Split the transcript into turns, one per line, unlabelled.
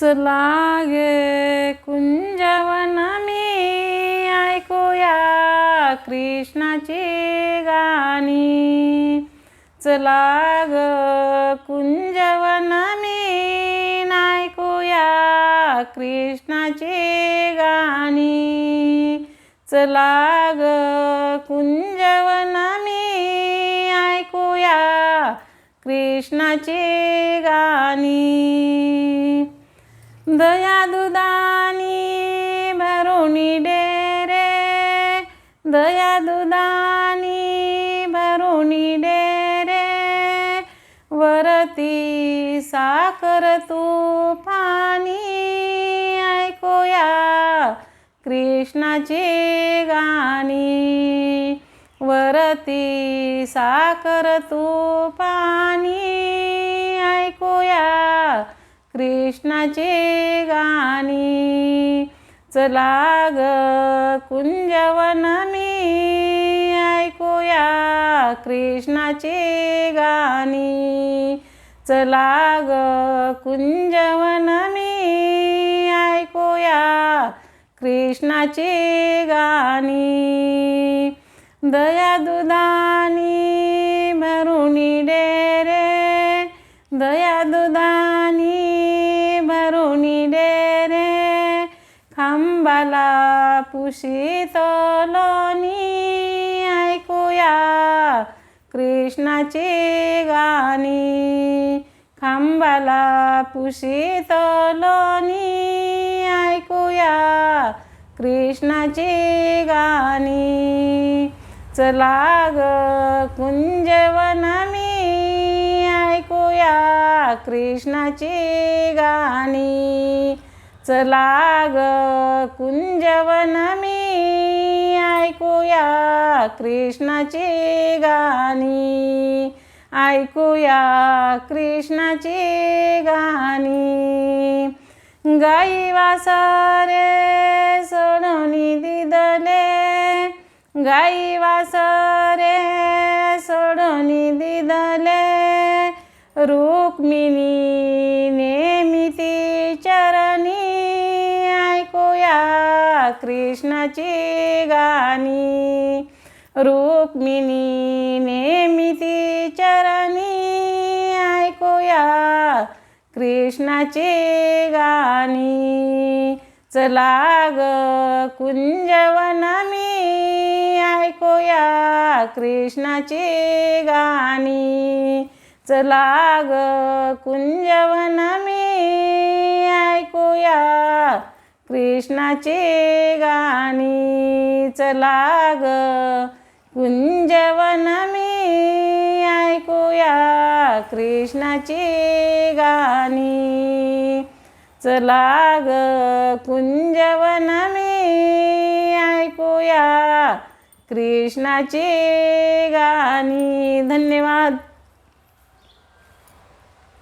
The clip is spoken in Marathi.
चलागे कुंजवन मी ऐकूया कृष्णाची गाणी. चला ग कुंजवन मी ऐकूया कृष्णाची गाणी. चला ग कुंजवन मी ऐकूया कृष्णाची गाणी. दया दुदानी भरुणी डेरे दया दुदानी भरुणी डेरे वरती साखर तुफानी ऐकूया कृष्णाची गाणी. वरती साखर तुफानी ऐकूया कृष्णाची गाणी चला ग कुंजवन मी. ऐकूया कृष्णाची गाणी चला ग कुंजवन मी. ऐकूया कृष्णाची गाणी. दया दुदानी खांबाला पुशीत लोणी ऐकूया कृष्णाची गाणी. खांबाला पुशीत लोणी ऐकूया कृष्णाची गाणी. चला ग कुंजवन मी ऐकूया कृष्णाची गाणी. चला ग कुंजवन मी. ऐकूया कृष्णाची गाणी. ऐकूया कृष्णाची गाणी. गाई वासरे सोडणी दिदले. गाई वासरे सोडोनी दिदले. रुक्मिणी कृष्णाची गाणी रुक्मिणी नेमिती चरणी ऐकूया. कृष्णाची गाणी चला ग कुंजवन मी ऐकूया. कृष्णाची गाणी चला ग कुंजवन मी ऐकूया. कृष्णाची गाणी चला ग कुंजवन मी ऐकूया कृष्णाची गाणी चला ग कुंजवन मी ऐकूया कृष्णाची गाणी. धन्यवाद.